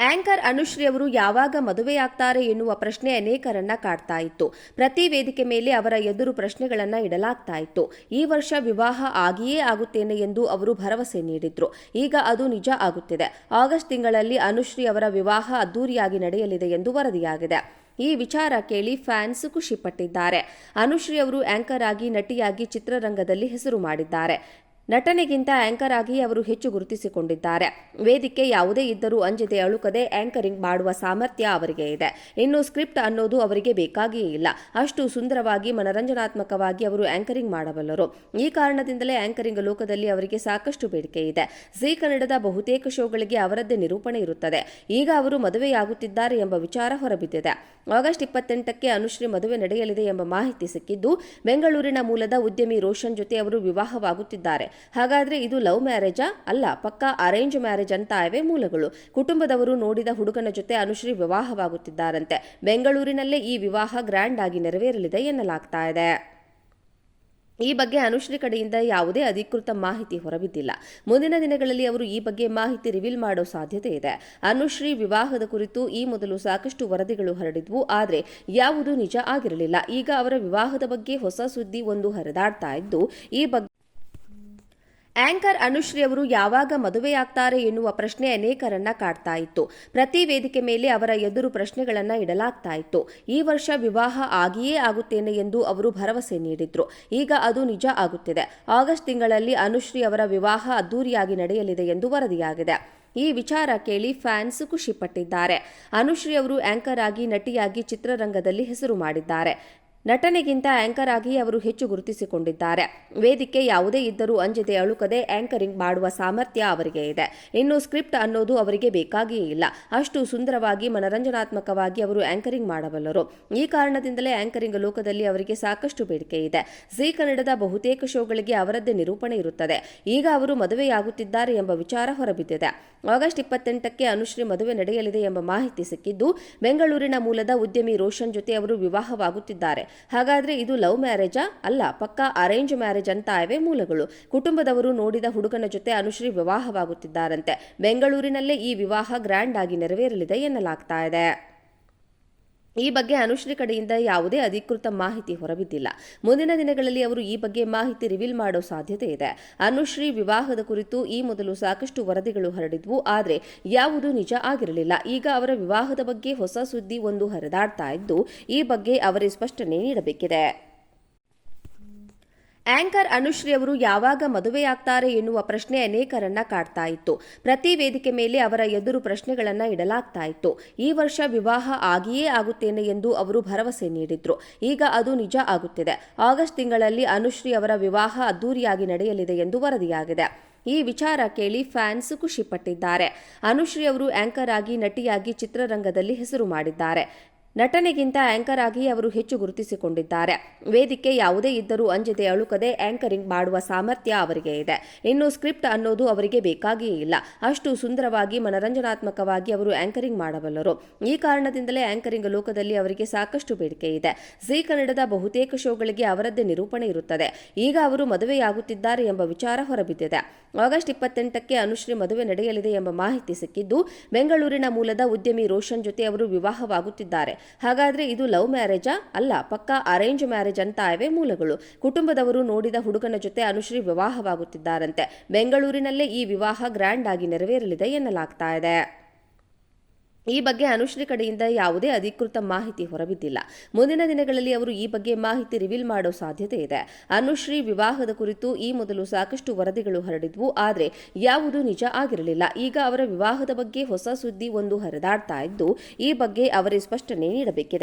Anchor Anushree ಅವರು ಯಾವಾಗ ಮದುವೆಯಾಗ್ತಾರೆ ಎನ್ನುವ ಪ್ರಶ್ನೆ ಅನೇಕರನ್ನ ಕಾಡ್ತಾ ಇತ್ತು. ಪ್ರತಿ ವೇದಿಕೆ ಮೇಲೆ ಅವರ ಎದುರು ಪ್ರಶ್ನೆಗಳನ್ನ ಇಡಲಾಗ್ತಾ ಇತ್ತು. ಈ ವರ್ಷ ವಿವಾಹ ಆಗಿಯೇ ಆಗುತ್ತೇನೆ ಎಂದು ಅವರು ಭರವಸೆ ನೀಡಿದ್ರು. ಈಗ ಅದು ನಿಜ ಆಗುತ್ತಿದೆ. ಆಗಸ್ಟ್ ತಿಂಗಳಲ್ಲಿ ಅನುಶ್ರೀ ಅವರ ವಿವಾಹ ಅದ್ದೂರಿಯಾಗಿ ನಡೆಯಲಿದೆ ಎಂದು ವರದಿಯಾಗಿದೆ. ಈ ವಿಚಾರ ಕೇಳಿ ಫ್ಯಾನ್ಸ್ ಖುಷಿಪಟ್ಟಿದ್ದಾರೆ. ಅನುಶ್ರೀ ಅವರು ಆಂಕರ್ ಆಗಿ ನಟಿಯಾಗಿ ಚಿತ್ರರಂಗದಲ್ಲಿ ಹೆಸರು ಮಾಡಿದ್ದಾರೆ. ನಟನೆಗಿಂತ ಆಂಕರ್ ಆಗಿ ಅವರು ಹೆಚ್ಚು ಗುರುತಿಸಿಕೊಂಡಿದ್ದಾರೆ. ವೇದಿಕೆ ಯಾವುದೇ ಇದ್ದರೂ ಅಂಜದೆ ಅಳುಕದೆ ಆಂಕರಿಂಗ್ ಮಾಡುವ ಸಾಮರ್ಥ್ಯ ಅವರಿಗೆ ಇದೆ. ಇನ್ನು ಸ್ಕ್ರಿಪ್ಟ್ ಅನ್ನೋದು ಅವರಿಗೆ ಬೇಕಾಗಿಯೇ ಇಲ್ಲ. ಅಷ್ಟು ಸುಂದರವಾಗಿ, ಮನರಂಜನಾತ್ಮಕವಾಗಿ ಅವರು ಆಂಕರಿಂಗ್ ಮಾಡಬಲ್ಲರು. ಈ ಕಾರಣದಿಂದಲೇ ಆಂಕರಿಂಗ್ ಲೋಕದಲ್ಲಿ ಅವರಿಗೆ ಸಾಕಷ್ಟು ಬೇಡಿಕೆ ಇದೆ. ಜಿ ಕನ್ನಡದ ಬಹುತೇಕ ಶೋಗಳಿಗೆ ಅವರದ್ದೇ ನಿರೂಪಣೆ ಇರುತ್ತದೆ. ಈಗ ಅವರು ಮದುವೆಯಾಗುತ್ತಿದ್ದಾರೆ ಎಂಬ ವಿಚಾರ ಹೊರಬಿದ್ದಿದೆ. ಆಗಸ್ಟ್ ಇಪ್ಪತ್ತೆಂಟಕ್ಕೆ ಅನುಶ್ರೀ ಮದುವೆ ನಡೆಯಲಿದೆ ಎಂಬ ಮಾಹಿತಿ ಸಿಕ್ಕಿದ್ದು, ಬೆಂಗಳೂರಿನ ಮೂಲದ ಉದ್ಯಮಿ ರೋಷನ್ ಜೊತೆ ಅವರು ವಿವಾಹವಾಗುತ್ತಿದ್ದಾರೆ. ಹಾಗಾದ್ರೆ ಇದು ಲವ್ ಮ್ಯಾರೇಜಾ? ಅಲ್ಲ, ಪಕ್ಕಾ ಅರೇಂಜ್ ಮ್ಯಾರೇಜ್ ಅಂತ ಇವೆ ಮೂಲಗಳು. ಕುಟುಂಬದವರು ನೋಡಿದ ಹುಡುಗನ ಜೊತೆ ಅನುಶ್ರೀ ವಿವಾಹವಾಗುತ್ತಿದ್ದಾರಂತೆ. ಬೆಂಗಳೂರಿನಲ್ಲೇ ಈ ವಿವಾಹ ಗ್ರ್ಯಾಂಡ್ ಆಗಿ ನೆರವೇರಲಿದೆ ಎನ್ನಲಾಗ್ತಾ ಇದೆ. ಈ ಬಗ್ಗೆ ಅನುಶ್ರೀ ಕಡೆಯಿಂದ ಯಾವುದೇ ಅಧಿಕೃತ ಮಾಹಿತಿ ಹೊರಬಿದ್ದಿಲ್ಲ. ಮುಂದಿನ ದಿನಗಳಲ್ಲಿ ಅವರು ಈ ಬಗ್ಗೆ ಮಾಹಿತಿ ರಿವೀಲ್ ಮಾಡೋ ಸಾಧ್ಯತೆ ಇದೆ. ಅನುಶ್ರೀ ವಿವಾಹದ ಕುರಿತು ಈ ಮೊದಲು ಸಾಕಷ್ಟು ವರದಿಗಳು ಹರಡಿದ್ವು. ಆದರೆ ಯಾವುದು ನಿಜ ಆಗಿರಲಿಲ್ಲ. ಈಗ ಅವರ ವಿವಾಹದ ಬಗ್ಗೆ ಹೊಸ ಸುದ್ದಿ ಒಂದು ಹರಿದಾಡ್ತಾ ಇದ್ದು, ಈ ಬಗ್ಗೆ ಆಂಕರ್ ಅನುಶ್ರೀ ಅವರು ಯಾವಾಗ ಮದುವೆಯಾಗ್ತಾರೆ ಎನ್ನುವ ಪ್ರಶ್ನೆ ಅನೇಕರನ್ನ ಕಾಡ್ತಾ ಇತ್ತು. ಪ್ರತಿ ವೇದಿಕೆ ಮೇಲೆ ಅವರ ಎದುರು ಪ್ರಶ್ನೆಗಳನ್ನ ಇಡಲಾಗ್ತಾ ಇತ್ತು. ಈ ವರ್ಷ ವಿವಾಹ ಆಗಿಯೇ ಆಗುತ್ತೇನೆ ಎಂದು ಅವರು ಭರವಸೆ ನೀಡಿದ್ರು. ಈಗ ಅದು ನಿಜ ಆಗುತ್ತಿದೆ. ಆಗಸ್ಟ್ ತಿಂಗಳಲ್ಲಿ ಅನುಶ್ರೀ ಅವರ ವಿವಾಹ ಅದ್ದೂರಿಯಾಗಿ ನಡೆಯಲಿದೆ ಎಂದು ವರದಿಯಾಗಿದೆ. ಈ ವಿಚಾರ ಕೇಳಿ ಫ್ಯಾನ್ಸ್ ಖುಷಿಪಟ್ಟಿದ್ದಾರೆ. ಅನುಶ್ರೀ ಅವರು ಆಂಕರ್ ಆಗಿ ನಟಿಯಾಗಿ ಚಿತ್ರರಂಗದಲ್ಲಿ ಹೆಸರು ಮಾಡಿದ್ದಾರೆ. ನಟನೆಗಿಂತ ಆಂಕರ್ ಆಗಿ ಅವರು ಹೆಚ್ಚು ಗುರುತಿಸಿಕೊಂಡಿದ್ದಾರೆ. ವೇದಿಕೆ ಯಾವುದೇ ಇದ್ದರೂ ಅಂಜದೆ ಅಳುಕದೆ ಆಂಕರಿಂಗ್ ಮಾಡುವ ಸಾಮರ್ಥ್ಯ ಅವರಿಗೆ ಇದೆ. ಇನ್ನು ಸ್ಕ್ರಿಪ್ಟ್ ಅನ್ನೋದು ಅವರಿಗೆ ಬೇಕಾಗಿಯೇ ಇಲ್ಲ. ಅಷ್ಟು ಸುಂದರವಾಗಿ ಮನರಂಜನಾತ್ಮಕವಾಗಿ ಅವರು ಆಂಕರಿಂಗ್ ಮಾಡಬಲ್ಲರು. ಈ ಕಾರಣದಿಂದಲೇ ಆಂಕರಿಂಗ್ ಲೋಕದಲ್ಲಿ ಅವರಿಗೆ ಸಾಕಷ್ಟು ಬೇಡಿಕೆ ಇದೆ. ಜಿ ಕನ್ನಡದ ಬಹುತೇಕ ಶೋಗಳಿಗೆ ಅವರದ್ದೇ ನಿರೂಪಣೆ ಇರುತ್ತದೆ. ಈಗ ಅವರು ಮದುವೆಯಾಗುತ್ತಿದ್ದಾರೆ ಎಂಬ ವಿಚಾರ ಹೊರಬಿದ್ದಿದೆ. ಆಗಸ್ಟ್ ಇಪ್ಪತ್ತೆಂಟಕ್ಕೆ ಅನುಶ್ರೀ ಮದುವೆ ನಡೆಯಲಿದೆ ಎಂಬ ಮಾಹಿತಿ ಸಿಕ್ಕಿದ್ದು, ಬೆಂಗಳೂರಿನ ಮೂಲದ ಉದ್ಯಮಿ ರೋಷನ್ ಜೊತೆ ಅವರು ವಿವಾಹವಾಗುತ್ತಿದ್ದಾರೆ. ಹಾಗಾದ್ರೆ ಇದು ಲವ್ ಮ್ಯಾರೇಜಾ? ಅಲ್ಲ, ಪಕ್ಕಾ ಅರೇಂಜ್ ಮ್ಯಾರೇಜ್ ಅಂತ ಇವೆ ಮೂಲಗಳು. ಕುಟುಂಬದವರು ನೋಡಿದ ಹುಡುಗನ ಜೊತೆ ಅನುಶ್ರೀ ವಿವಾಹವಾಗುತ್ತಿದ್ದಾರಂತೆ. ಬೆಂಗಳೂರಿನಲ್ಲೇ ಈ ವಿವಾಹ ಗ್ರ್ಯಾಂಡ್ ಆಗಿ ನೆರವೇರಲಿದೆ ಎನ್ನಲಾಗ್ತಾ ಇದೆ. ಈ ಬಗ್ಗೆ ಅನುಶ್ರೀ ಕಡೆಯಿಂದ ಯಾವುದೇ ಅಧಿಕೃತ ಮಾಹಿತಿ ಹೊರಬಿದ್ದಿಲ್ಲ. ಮುಂದಿನ ದಿನಗಳಲ್ಲಿ ಅವರು ಈ ಬಗ್ಗೆ ಮಾಹಿತಿ ರಿವೀಲ್ ಮಾಡೋ ಸಾಧ್ಯತೆ ಇದೆ. ಅನುಶ್ರೀ ವಿವಾಹದ ಕುರಿತು ಈ ಮೊದಲು ಸಾಕಷ್ಟು ವರದಿಗಳು ಹರಡಿದ್ವು. ಆದರೆ ಯಾವುದು ನಿಜ ಆಗಿರಲಿಲ್ಲ. ಈಗ ಅವರ ವಿವಾಹದ ಬಗ್ಗೆ ಹೊಸ ಸುದ್ದಿ ಒಂದು ಹರಿದಾಡ್ತಾ ಇದ್ದು, ಈ ಬಗ್ಗೆ ಅವರೇ ಸ್ಪಷ್ಟನೆ ನೀಡಬೇಕಿದೆ. ಆಂಕರ್ ಅನುಶ್ರೀ ಅವರು ಯಾವಾಗ ಮದುವೆಯಾಗ್ತಾರೆ ಎನ್ನುವ ಪ್ರಶ್ನೆ ಅನೇಕರನ್ನ ಕಾಡ್ತಾ ಇತ್ತು. ಪ್ರತಿ ವೇದಿಕೆ ಮೇಲೆ ಅವರ ಎದುರು ಪ್ರಶ್ನೆಗಳನ್ನ ಇಡಲಾಗ್ತಾ ಇತ್ತು. ಈ ವರ್ಷ ವಿವಾಹ ಆಗಿಯೇ ಆಗುತ್ತೇನೆ ಎಂದು ಅವರು ಭರವಸೆ ನೀಡಿದ್ರು. ಈಗ ಅದು ನಿಜ ಆಗುತ್ತಿದೆ. ಆಗಸ್ಟ್ ತಿಂಗಳಲ್ಲಿ ಅನುಶ್ರೀ ಅವರ ವಿವಾಹ ಅದ್ದೂರಿಯಾಗಿ ನಡೆಯಲಿದೆ ಎಂದು ವರದಿಯಾಗಿದೆ. ಈ ವಿಚಾರ ಕೇಳಿ ಫ್ಯಾನ್ಸ್ ಖುಷಿಪಟ್ಟಿದ್ದಾರೆ. ಅನುಶ್ರೀ ಅವರು ಆಂಕರ್ ಆಗಿ ನಟಿಯಾಗಿ ಚಿತ್ರರಂಗದಲ್ಲಿ ಹೆಸರು ಮಾಡಿದ್ದಾರೆ. ನಟನೆಗಿಂತ ಆಂಕರ್ ಆಗಿ ಅವರು ಹೆಚ್ಚು ಗುರುತಿಸಿಕೊಂಡಿದ್ದಾರೆ. ವೇದಿಕೆ ಯಾವುದೇ ಇದ್ದರೂ ಅಂಜದೆ ಅಳುಕದೆ ಆಂಕರಿಂಗ್ ಮಾಡುವ ಸಾಮರ್ಥ್ಯ ಅವರಿಗೆ ಇದೆ. ಇನ್ನು ಸ್ಕ್ರಿಪ್ಟ್ ಅನ್ನೋದು ಅವರಿಗೆ ಬೇಕಾಗಿಯೇ ಇಲ್ಲ. ಅಷ್ಟು ಸುಂದರವಾಗಿ ಮನರಂಜನಾತ್ಮಕವಾಗಿ ಅವರು ಆಂಕರಿಂಗ್ ಮಾಡಬಲ್ಲರು. ಈ ಕಾರಣದಿಂದಲೇ ಆಂಕರಿಂಗ್ ಲೋಕದಲ್ಲಿ ಅವರಿಗೆ ಸಾಕಷ್ಟು ಬೇಡಿಕೆ ಇದೆ. ಜಿ ಕನ್ನಡದ ಬಹುತೇಕ ಶೋಗಳಿಗೆ ಅವರದ್ದೇ ನಿರೂಪಣೆ ಇರುತ್ತದೆ. ಈಗ ಅವರು ಮದುವೆಯಾಗುತ್ತಿದ್ದಾರೆ ಎಂಬ ವಿಚಾರ ಹೊರಬಿದ್ದಿದೆ. ಆಗಸ್ಟ್ ಇಪ್ಪತ್ತೆಂಟಕ್ಕೆ ಅನುಶ್ರೀ ಮದುವೆ ನಡೆಯಲಿದೆ ಎಂಬ ಮಾಹಿತಿ ಸಿಕ್ಕಿದ್ದು, ಬೆಂಗಳೂರಿನ ಮೂಲದ ಉದ್ಯಮಿ ರೋಷನ್ ಜೊತೆ ಅವರು ವಿವಾಹವಾಗುತ್ತಿದ್ದಾರೆ. ಹಾಗಾದ್ರೆ ಇದು ಲವ್ ಮ್ಯಾರೇಜಾ? ಅಲ್ಲ, ಪಕ್ಕಾ ಅರೇಂಜ್ ಮ್ಯಾರೇಜ್ ಅಂತ ಇವೆ ಮೂಲಗಳು. ಕುಟುಂಬದವರು ನೋಡಿದ ಹುಡುಗನ ಜೊತೆ ಅನುಶ್ರೀ ವಿವಾಹವಾಗುತ್ತಿದ್ದಾರಂತೆ. ಬೆಂಗಳೂರಿನಲ್ಲೇ ಈ ವಿವಾಹ ಗ್ರ್ಯಾಂಡ್ ಆಗಿ ನೆರವೇರಲಿದೆ ಎನ್ನಲಾಗ್ತಾ ಇದೆ. ಈ ಬಗ್ಗೆ ಅನುಶ್ರೀ ಕಡೆಯಿಂದ ಯಾವುದೇ ಅಧಿಕೃತ ಮಾಹಿತಿ ಹೊರಬಿದ್ದಿಲ್ಲ. ಮುಂದಿನ ದಿನಗಳಲ್ಲಿ ಅವರು ಈ ಬಗ್ಗೆ ಮಾಹಿತಿ ರಿವೀಲ್ ಮಾಡೋ ಸಾಧ್ಯತೆ ಇದೆ. ಅನುಶ್ರೀ ವಿವಾಹದ ಕುರಿತು ಈ ಮೊದಲು ಸಾಕಷ್ಟು ವರದಿಗಳು ಹರಡಿದ್ವು. ಆದರೆ ಯಾವುದು ನಿಜ ಆಗಿರಲಿಲ್ಲ. ಈಗ ಅವರ ವಿವಾಹದ ಬಗ್ಗೆ ಹೊಸ ಸುದ್ದಿ ಒಂದು ಹರಿದಾಡ್ತಾ ಇದ್ದು, ಈ ಬಗ್ಗೆ ಅವರೇ ಸ್ಪಷ್ಟನೆ ನೀಡಬೇಕಿದೆ.